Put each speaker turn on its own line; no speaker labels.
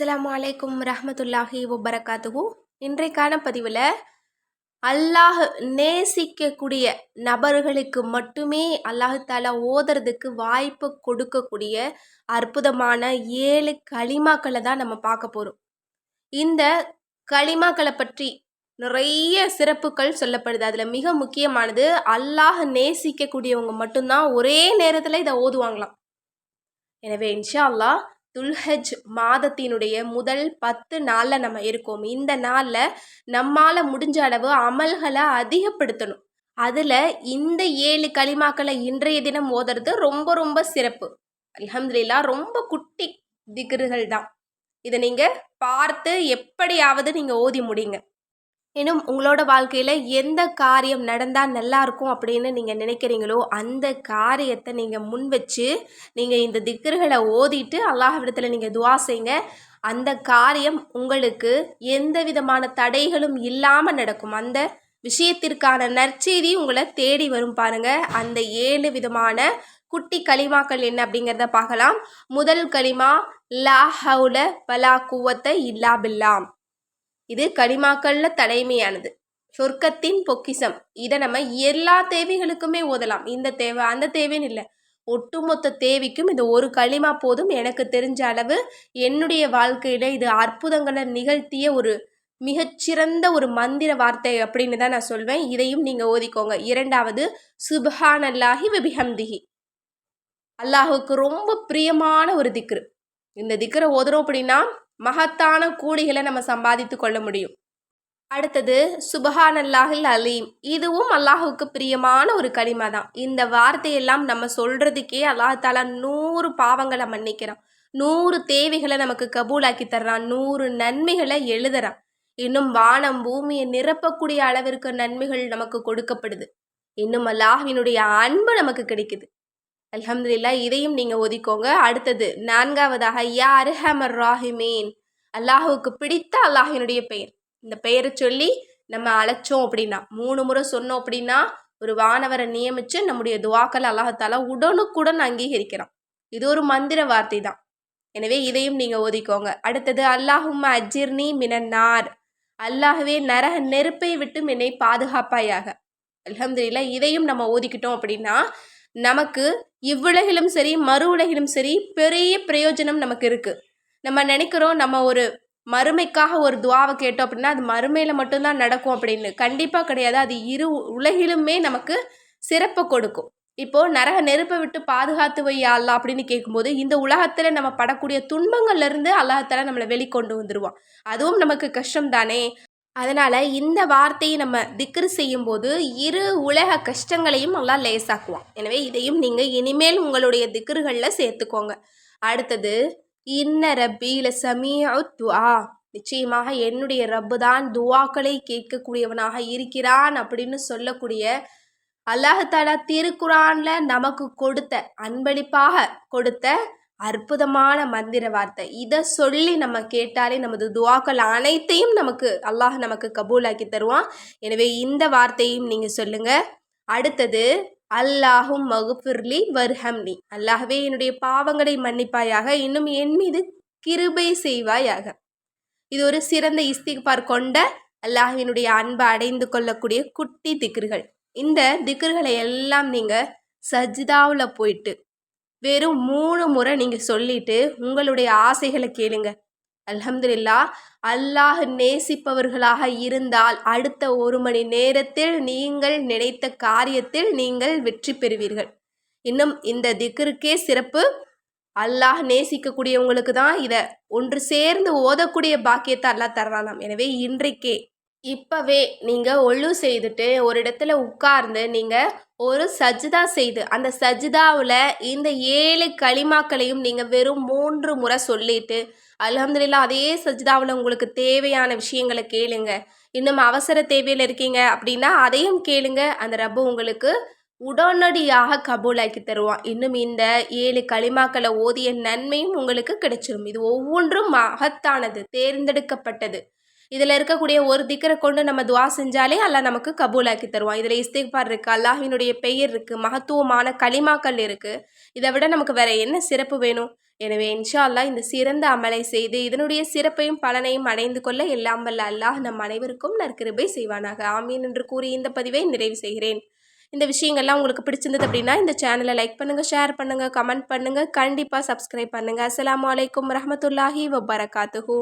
அஸ்லாம் அலைக்கும் ரஹமத்துல்லாஹி வபரகாத்துஹு. இன்றைக்கான பதிவில் அல்லாஹ் நேசிக்கக்கூடிய நபர்களுக்கு மட்டுமே அல்லாஹு ஓதுறதுக்கு வாய்ப்பு கொடுக்கக்கூடிய அற்புதமான ஏழு களிமாக்களை தான் நம்ம பார்க்க போகிறோம் இந்த களிமாக்களை பற்றி நிறைய சிறப்புகள் சொல்லப்படுது. அதில் மிக முக்கியமானது அல்லாஹ் நேசிக்கக்கூடியவங்க மட்டும்தான் ஒரே நேரத்தில் இதை ஓதுவாங்களாம். எனவே இன்ஷா அல்லாஹ் துல்ஹஜ் மாதத்தினுடைய முதல் பத்து நாளில் நம்ம இருக்கோம். இந்த நாளில் நம்மால் முடிஞ்ச அளவு அமல்களை அதிகப்படுத்தணும். அதில் இந்த ஏழு களிமாக்களை இன்றைய தினம் ஓதுறது ரொம்ப ரொம்ப சிறப்பு. அலமதுல்லா ரொம்ப குட்டி திகர்கள் தான். இதை நீங்கள் பார்த்து எப்படியாவது நீங்கள் ஓதி முடிங்க. இன்னும் உங்களோட வாழ்க்கையில் எந்த காரியம் நடந்தால் நல்லா இருக்கும் அப்படின்னு நீங்கள் நினைக்கிறீங்களோ அந்த காரியத்தை நீங்கள் முன் வச்சு நீங்கள் இந்த திக்கர்களை ஓதிட்டு அல்லாஹ்விடத்தில் நீங்கள் துவா செய்யுங்க அந்த காரியம் உங்களுக்கு எந்த விதமான தடைகளும் இல்லாமல் நடக்கும். அந்த விஷயத்திற்கான நற்செய்தி உங்களை தேடி வரும் பாருங்க. அந்த ஏழு விதமான குட்டி களிமாக்கள் என்ன அப்படிங்கிறத பார்க்கலாம். முதல் களிமா லா ஹவுல பலா குவத்தை இல்லா பில்லாம் இது கனிமாக்கள்ல தலைமையானது. சொர்க்கத்தின் பொக்கிசம் இதை நம்ம எல்லா தேவைகளுக்குமே ஓதலாம். இந்த தேவை அந்த தேவைன்னு இல்லை. ஒட்டுமொத்த தேவைக்கும் இந்த ஒரு களிமா போதும். எனக்கு தெரிஞ்ச அளவு என்னுடைய வாழ்க்கையில் இது அற்புதங்களை நிகழ்த்திய ஒரு மிகச்சிறந்த ஒரு மந்திர வார்த்தை அப்படின்னு தான் நான் சொல்வேன். இதையும் நீங்கள் ஓதிக்கோங்க. இரண்டாவது சுபஹான் அல்லாஹி விபிஹம்திஹி. அல்லாஹுக்கு ரொம்ப பிரியமான ஒரு திக்ரு. இந்த திக்ரை ஓதுறோம் அப்படின்னா மகத்தான கூலிகளை நம்ம சம்பாதித்து கொள்ள முடியும். அடுத்தது சுபஹான் அல்லாஹில் அலீம். இதுவும் அல்லாஹுக்கு பிரியமான ஒரு களிமா தான். இந்த வார்த்தையெல்லாம் நம்ம சொல்கிறதுக்கே அல்லாஹாலா நூறு பாவங்களை மன்னிக்கிறான். நூறு தேவைகளை நமக்கு கபூலாக்கி தர்றான். நூறு நன்மைகளை எழுதுறான். இன்னும் வானம் பூமியை நிரப்பக்கூடிய அளவிற்கு நன்மைகள் நமக்கு கொடுக்கப்படுது. இன்னும் அல்லாஹினுடைய அன்பு நமக்கு கிடைக்குது. அல்ஹம்துலில்லா இதையும் நீங்கள் ஒதுக்கோங்க. அடுத்தது நான்காவதாக யா அர்ஹமர் ராஹிமேன். அல்லாஹுவுக்கு பிடித்த அல்லாஹினுடைய பெயர். இந்த பெயரை சொல்லி நம்ம அழைச்சோம் அப்படின்னா மூணு முறை சொன்னோம் அப்படின்னா ஒரு வானவரை நியமித்து நம்முடைய துவாக்கள் அல்லாஹால உடனுக்குடன் அங்கீகரிக்கிறான். இது ஒரு மந்திர வார்த்தை தான் எனவே இதையும் நீங்கள் ஒதுக்கோங்க. அடுத்தது அல்லாஹும் அஜிர்னி மினன்னார். அல்லாஹவே நரக நெருப்பை விட்டு என்னை பாதுகாப்பாயாக. அலமதுல்லா இதையும் நம்ம ஓதிக்கிட்டோம் அப்படின்னா நமக்கு இவ்வுலகிலும் சரி மறு உலகிலும் சரி பெரிய பிரயோஜனம் நமக்கு இருக்குது நம்ம நினைக்கிறோம் நம்ம ஒரு மறுமைக்காக ஒரு துவாவை கேட்டோம் அப்படின்னா அது மறுமையில் மட்டும்தான் நடக்கும் அப்படின்னு. கண்டிப்பாக கிடையாது. அது இரு உலகிலுமே நமக்கு சிறப்பை கொடுக்கும். இப்போது நரக நெருப்பை விட்டு பாதுகாத்து வையா அல்லா அப்படின்னு கேட்கும்போது இந்த உலகத்தில் நம்ம படக்கூடிய துன்பங்கள்லேருந்து அல்லாஹால நம்மளை வெளிக்கொண்டு வந்துடுவான் அதுவும் நமக்கு கஷ்டம் தானே அதனால் இந்த வார்த்தையை நம்ம திக்ரு செய்யும்போது இரு உலக கஷ்டங்களையும் நல்லா லேசாக்குவான். எனவே இதையும் நீங்கள் இனிமேல் உங்களுடைய திக்ருகளில் சேர்த்துக்கோங்க. அடுத்தது இன்ன ரப்பீல சமியா துவா நிச்சயமாக என்னுடைய ரப்பு தான் துவாக்களை கேட்கக்கூடியவனாக இருக்கிறான் அப்படின்னு சொல்லக்கூடிய அல்லாஹாலா திருக்குறான்ல நமக்கு கொடுத்த அன்பளிப்பாக கொடுத்த அற்புதமான மந்திர வார்த்தை. இதை சொல்லி நம்ம கேட்டாலே நமது துவாக்கள் அனைத்தையும் நமக்கு அல்லாஹ் நமக்கு கபூலாக்கி தருவான். எனவே இந்த வார்த்தையும் நீங்கள் சொல்லுங்கள் அடுத்தது அல்லாஹும் மகுஃபிர்லி வர்ஹம்னி அல்லாஹவே என்னுடைய பாவங்களை மன்னிப்பாயாக இன்னும் என் மீது கிருபை செய்வாயாக. இது ஒரு சிறந்த இஸ்திகார் கொண்ட அல்லாஹினுடைய அன்பை அடைந்து கொள்ளக்கூடிய குட்டி திக்ருகள். இந்த திக்ருகளை எல்லாம் நீங்கள் சஜிதாவில் போயிட்டு வெறும் மூணு முறை நீங்கள் சொல்லிட்டு உங்களுடைய ஆசைகளை கேளுங்க. அல்ஹம்துலில்லா அல்லாஹ் நேசிப்பவர்களாக இருந்தால் அடுத்த ஒரு மணி நேரத்தில் நீங்கள் நினைத்த காரியத்தில் நீங்கள் வெற்றி பெறுவீர்கள். இன்னும் இந்த திக்ருக்கே சிறப்பு. அல்லாஹ் நேசிக்கக்கூடியவங்களுக்கு தான் இதை ஒன்று சேர்ந்து ஓதக்கூடிய பாக்கியத்தை அல்லாஹ் தரலாம் எனவே இன்றைக்கே இப்போவே நீங்கள் ஒழு செய்துட்டு ஒரு இடத்துல உட்கார்ந்து நீங்கள் ஒரு சஜிதா செய்து அந்த சஜிதாவில் இந்த ஏழு களிமாக்களையும் நீங்கள் வெறும் மூன்று முறை சொல்லிட்டு அலமதுல்லா அதே சஜிதாவில் உங்களுக்கு தேவையான விஷயங்களை கேளுங்க. இன்னும் அவசர தேவையில் இருக்கீங்க அப்படின்னா அதையும் கேளுங்க. அந்த ரப்பு உங்களுக்கு உடனடியாக கபூலாக்கி தருவான். இன்னும் இந்த ஏழு களிமாக்களை ஓதிய நன்மையும் உங்களுக்கு கிடைச்சிடும் இது ஒவ்வொன்றும் மகத்தானது தேர்ந்தெடுக்கப்பட்டது. இதில் இருக்கக்கூடிய ஒரு திக்கரை கொண்டு நம்ம துவா செஞ்சாலே அல்லாஹ் நமக்கு கபூலாக்கி தருவான். இதில் இஸ்திக்பார் இருக்குது அல்லாஹினுடைய பெயர் இருக்குது மகத்துவமான களிமாக்கள் இருக்குது இதை விட நமக்கு வேற என்ன சிறப்பு வேணும்? எனவே இன்ஷா அல்லாஹ் இந்த சிறந்த அமலை செய்து இதனுடைய சிறப்பையும் பலனையும் அடைந்து கொள்ள எல்லாம் வல்ல அல்லாஹ் நம் அனைவருக்கும் நற்கிருபை செய்வானாக. ஆமீன் என்று கூறி இந்த பதிவை நிறைவு செய்கிறேன். இந்த விஷயங்கள்லாம் உங்களுக்கு பிடிச்சிருந்தது அப்படின்னா இந்த சேனலை லைக் பண்ணுங்கள் ஷேர் பண்ணுங்கள் கமெண்ட் பண்ணுங்கள் கண்டிப்பாக சப்ஸ்கிரைப் பண்ணுங்கள் அஸ்ஸலாமு அலைக்கும் ரஹமத்துல்லாஹி வபரகாத்துஹூ.